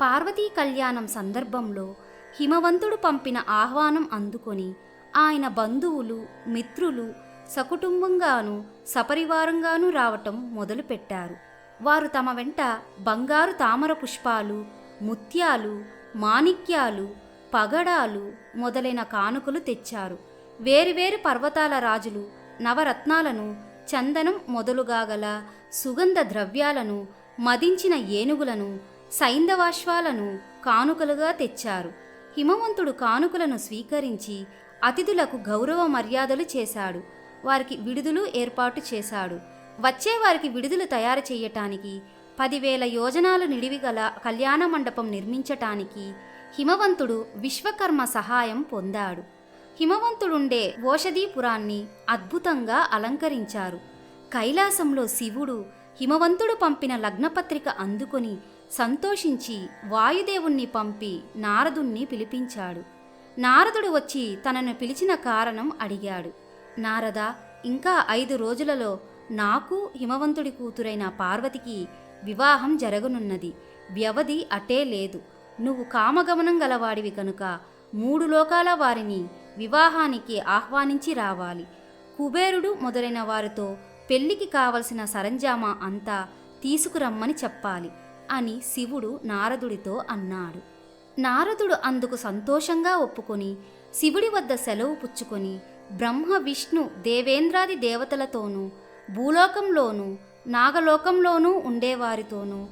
పార్వతీ కళ్యాణం సందర్భంలో హిమవంతుడు పంపిన ఆహ్వానం అందుకొని ఆయన బంధువులు మిత్రులు సకుటుంబంగాను సపరివారంగాను రావటం మొదలుపెట్టారు. వారు తమ వెంట బంగారు తామర పుష్పాలు ముత్యాలు మాణిక్యాలు పగడాలు మొదలైన కానుకలు తెచ్చారు. వేరువేరు పర్వతాల రాజులు నవరత్నాలను చందనం మొదలుగా గల సుగంధ ద్రవ్యాలను మదించిన ఏనుగులను సైంధవాశ్వాలను కానుకలుగా తెచ్చారు. హిమవంతుడు కానుకలను స్వీకరించి అతిథులకు గౌరవ మర్యాదలు చేశాడు. వారికి విడుదలు ఏర్పాటు చేశాడు. వచ్చే వారికి విడుదలు తయారు చేయటానికి పదివేల యోజనాల నిడివి గల కళ్యాణ మండపం నిర్మించటానికి హిమవంతుడు విశ్వకర్మ సహాయం పొందాడు. హిమవంతుడుండే ఓషధీపురాన్ని అద్భుతంగా అలంకరించారు. కైలాసంలో శివుడు హిమవంతుడు పంపిన లగ్నపత్రిక అందుకొని సంతోషించి వాయుదేవుణ్ణి పంపి నారదుణ్ణి పిలిపించాడు. నారదుడు వచ్చి తనను పిలిచిన కారణం అడిగాడు. నారద ఇంకా ఐదు రోజులలో నాకు హిమవంతుడి కూతురైన పార్వతికి వివాహం జరగనున్నది. వ్యవధి అటే లేదు. నువ్వు కామగమనం గలవాడివి కనుక మూడు లోకాల వారిని వివాహానికి ఆహ్వానించి రావాలి. కుబేరుడు మొదలైన వారితో పెళ్ళికి కావలసిన సరంజామా అంతా తీసుకురమ్మని చెప్పాలి. అని శివుడు నారదుడితో అన్నాడు. నారదుడు అందుకు సంతోషంగా ఒప్పుకొని శివుడి వద్ద సెలవు పుచ్చుకొని బ్రహ్మ విష్ణు దేవేంద్రాది దేవతలతోనూ భూలోకంలోనూ నాగలోకంలోనూ ఉండేవారితోనూ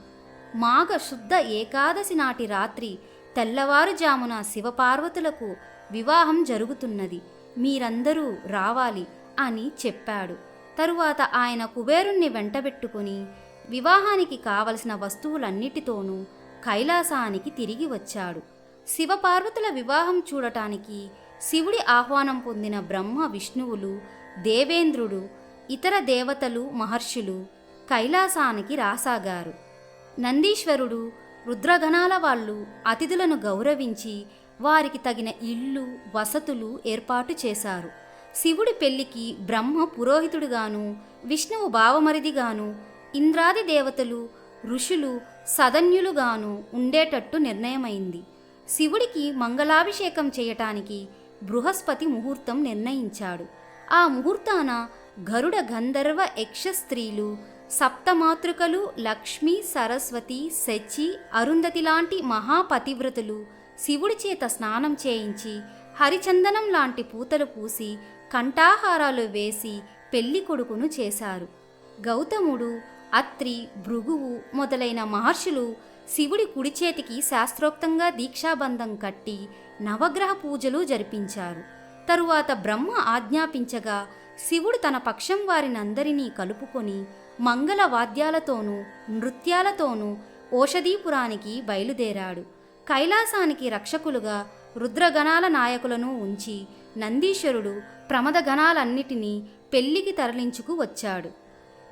మాఘ శుద్ధ ఏకాదశి నాటి రాత్రి తెల్లవారుజామున శివపార్వతులకు వివాహం జరుగుతున్నది. మీరందరూ రావాలి అని చెప్పాడు. తరువాత ఆయన కుబేరుణ్ణి వెంటబెట్టుకుని వివాహానికి కావలసిన వస్తువులన్నిటితోనూ కైలాసానికి తిరిగి వచ్చాడు. శివపార్వతుల వివాహం చూడటానికి శివుడి ఆహ్వానం పొందిన బ్రహ్మ విష్ణువులు దేవేంద్రుడు ఇతర దేవతలు మహర్షులు కైలాసానికి రాసాగారు. నందీశ్వరుడు రుద్రగణాల వాళ్ళు అతిథులను గౌరవించి వారికి తగిన ఇళ్ళు వసతులు ఏర్పాటు చేశారు. శివుడి పెళ్ళికి బ్రహ్మ పురోహితుడుగాను విష్ణువు భావమరిదిగాను ఇంద్రాది దేవతలు ఋషులు సదన్యులుగాను ఉండేటట్టు నిర్ణయమైంది. శివుడికి మంగళాభిషేకం చేయటానికి బృహస్పతి ముహూర్తం నిర్ణయించాడు. ఆ ముహూర్తాన గరుడ గంధర్వ యక్ష స్త్రీలు సప్తమాతృకలు లక్ష్మి సరస్వతి శచి అరుంధతి లాంటి మహాపతివ్రతులు శివుడి చేత స్నానం చేయించి హరిచందనం లాంటి పూతలు పూసి కంఠాహారాలు వేసి పెళ్ళి కొడుకును చేశారు. గౌతముడు అత్రి భృగువు మొదలైన మహర్షులు శివుడి కుడి చేతికి శాస్త్రోక్తంగా దీక్షాబంధం కట్టి నవగ్రహ పూజలు జరిపించారు. తరువాత బ్రహ్మ ఆజ్ఞాపించగా శివుడు తన పక్షం వారినందరినీ కలుపుకొని మంగళ వాద్యాలతోనూ నృత్యాలతోనూ ఓషధీపురానికి బయలుదేరాడు. కైలాసానికి రక్షకులుగా రుద్రగణాల నాయకులను ఉంచి నందీశ్వరుడు ప్రమదగణాలన్నిటినీ పెళ్ళికి తరలించుకు వచ్చాడు.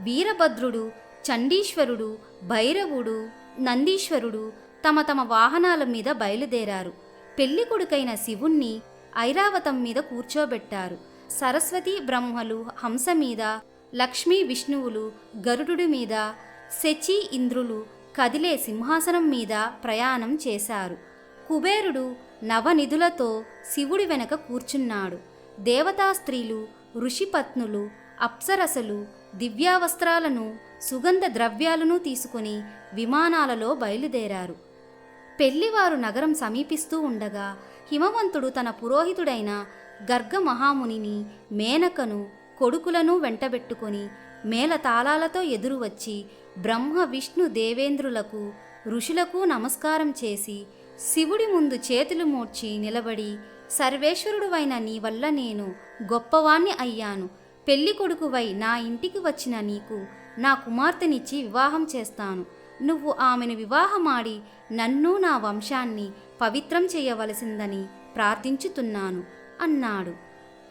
వీరభద్రుడు చండీశ్వరుడు భైరవుడు నందీశ్వరుడు తమ తమ వాహనాల మీద బయలుదేరారు. పెళ్ళి కొడుకైన శివుణ్ణి ఐరావతం మీద కూర్చోబెట్టారు. సరస్వతి బ్రహ్మలు హంస మీద లక్ష్మీ విష్ణువులు గరుడు మీద శచి ఇంద్రులు కదిలే సింహాసనం మీద ప్రయాణం చేశారు. కుబేరుడు నవనిధులతో శివుడి వెనక కూర్చున్నాడు. దేవతా స్త్రీలు ఋషిపత్నులు అప్సరసలు దివ్యావస్త్రాలను సుగంధ ద్రవ్యాలను తీసుకుని విమానాలలో బయలుదేరారు. పెళ్ళివారు నగరం సమీపిస్తూ ఉండగా హిమవంతుడు తన పురోహితుడైన గర్గ మహామునిని మేనకను కొడుకులను వెంటబెట్టుకొని మేళతాళాలతో ఎదురువచ్చి బ్రహ్మ విష్ణు దేవేంద్రులకు ఋషులకు నమస్కారం చేసి శివుడి ముందు చేతులు మూడ్చి నిలబడి సర్వేశ్వరుడువైన నీ వల్ల నేను గొప్పవాణ్ణి అయ్యాను. పెళ్ళి కొడుకువై నా ఇంటికి వచ్చిన నీకు నా కుమార్తెనిచ్చి వివాహం చేస్తాను. నువ్వు ఆమెను వివాహమాడి నన్ను నా వంశాన్ని పవిత్రం చేయవలసిందని ప్రార్థించుతున్నాను అన్నాడు.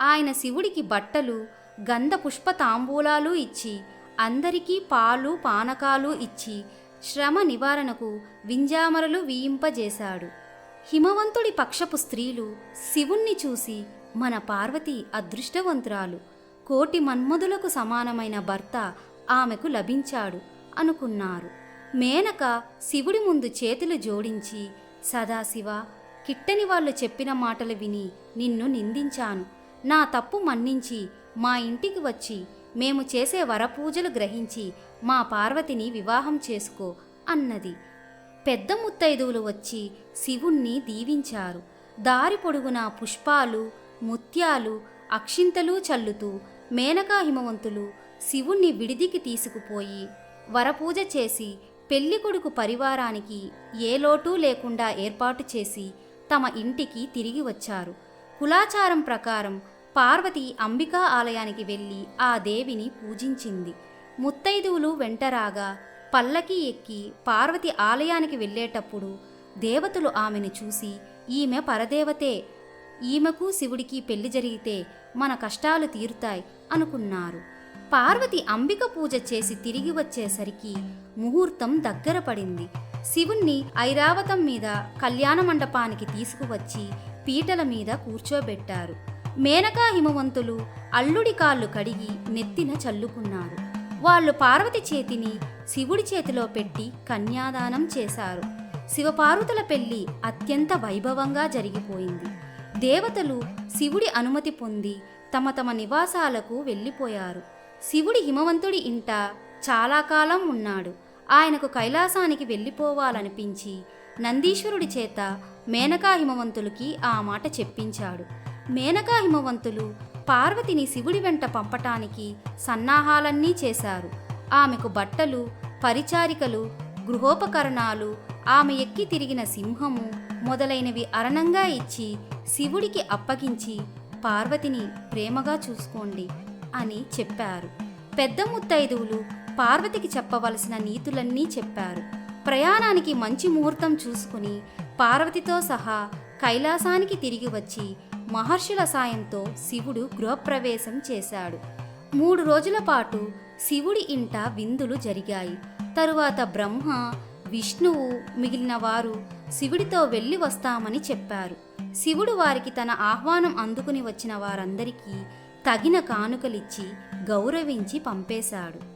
ఆయన శివుడికి బట్టలు గంధ పుష్ప తాంబూలాలు ఇచ్చి అందరికీ పాలు పానకాలు ఇచ్చి శ్రమ నివారణకు వింజామరలు వీయింపజేశాడు. హిమవంతుడి పక్షపు స్త్రీలు శివుణ్ణి చూసి మన పార్వతి అదృష్టవంతురాలు. కోటి మన్మధులకు సమానమైన భర్త ఆమెకు లభించాడు అనుకున్నారు. మేనక శివుడి ముందు చేతులు జోడించి సదాశివ కిట్టని వాళ్ళు చెప్పిన మాటలు విని నిన్ను నిందించాను. నా తప్పు మన్నించి మా ఇంటికి వచ్చి మేము చేసే వరపూజలు గ్రహించి మా పార్వతిని వివాహం చేసుకో అన్నది. పెద్ద ముత్తైదువులు వచ్చి శివుణ్ణి దీవించారు. దారి పొడుగునా పుష్పాలు ముత్యాలు అక్షింతలు చల్లుతూ మేనకా హిమవంతులు శివుణ్ణి విడిదికి తీసుకుపోయి వరపూజ చేసి పెళ్ళికొడుకు పరివారానికి ఏ లోటు లేకుండా ఏర్పాటు చేసి తమ ఇంటికి తిరిగి వచ్చారు. కులాచారం ప్రకారం పార్వతి అంబికా ఆలయానికి వెళ్ళి ఆ దేవిని పూజించింది. ముత్తైదువులు వెంటరాగా పల్లకి ఎక్కి పార్వతి ఆలయానికి వెళ్ళేటప్పుడు దేవతలు ఆమెను చూసి ఈమె పరదేవతే ఈమెకు శివుడికి పెళ్ళి జరిగితే మన కష్టాలు తీరుతాయి అనుకున్నారు. పార్వతి అంబిక పూజ చేసి తిరిగి వచ్చేసరికి ముహూర్తం దగ్గర పడింది. శివుణ్ణి ఐరావతం మీద కళ్యాణ మండపానికి తీసుకువచ్చి పీటల మీద కూర్చోబెట్టారు. మేనకా హిమవంతులు అల్లుడి కాళ్ళు కడిగి నెత్తిన చల్లుకున్నారు. వాళ్ళు పార్వతి చేతిని శివుడి చేతిలో పెట్టి కన్యాదానం చేశారు. శివపార్వతుల పెళ్ళి అత్యంత వైభవంగా జరిగిపోయింది. దేవతలు శివుడి అనుమతి పొంది తమ తమ నివాసాలకు వెళ్ళిపోయారు. శివుడి హిమవంతుడి ఇంట చాలా కాలం ఉన్నాడు. ఆయనకు కైలాసానికి వెళ్ళిపోవాలనిపించి నందీశ్వరుడి చేత మేనకా హిమవంతులకి ఆ మాట చెప్పించాడు. మేనకా హిమవంతులు పార్వతిని శివుడి వెంట పంపటానికి సన్నాహాలన్నీ చేశారు. ఆమెకు బట్టలు పరిచారికలు గృహోపకరణాలు ఆమె ఎక్కి తిరిగిన సింహము మొదలైనవి అరణంగా ఇచ్చి శివుడికి అప్పగించి పార్వతిని ప్రేమగా చూసుకోండి అని చెప్పారు. పెద్ద ముత్తైదువులు పార్వతికి చెప్పవలసిన నీతులన్నీ చెప్పారు. ప్రయాణానికి మంచి ముహూర్తం చూసుకుని పార్వతితో సహా కైలాసానికి తిరిగి వచ్చి మహర్షుల సాయంతో శివుడు గృహప్రవేశం చేశాడు. మూడు రోజుల పాటు శివుడి ఇంట విందులు జరిగాయి. తరువాత బ్రహ్మ విష్ణువు మిగిలిన వారు శివుడితో వెళ్ళి వస్తామని చెప్పారు. శివుడు వారికి తన ఆహ్వానం అందుకుని వచ్చిన వారందరికీ తగిన కానుకలిచ్చి గౌరవించి పంపేశాడు.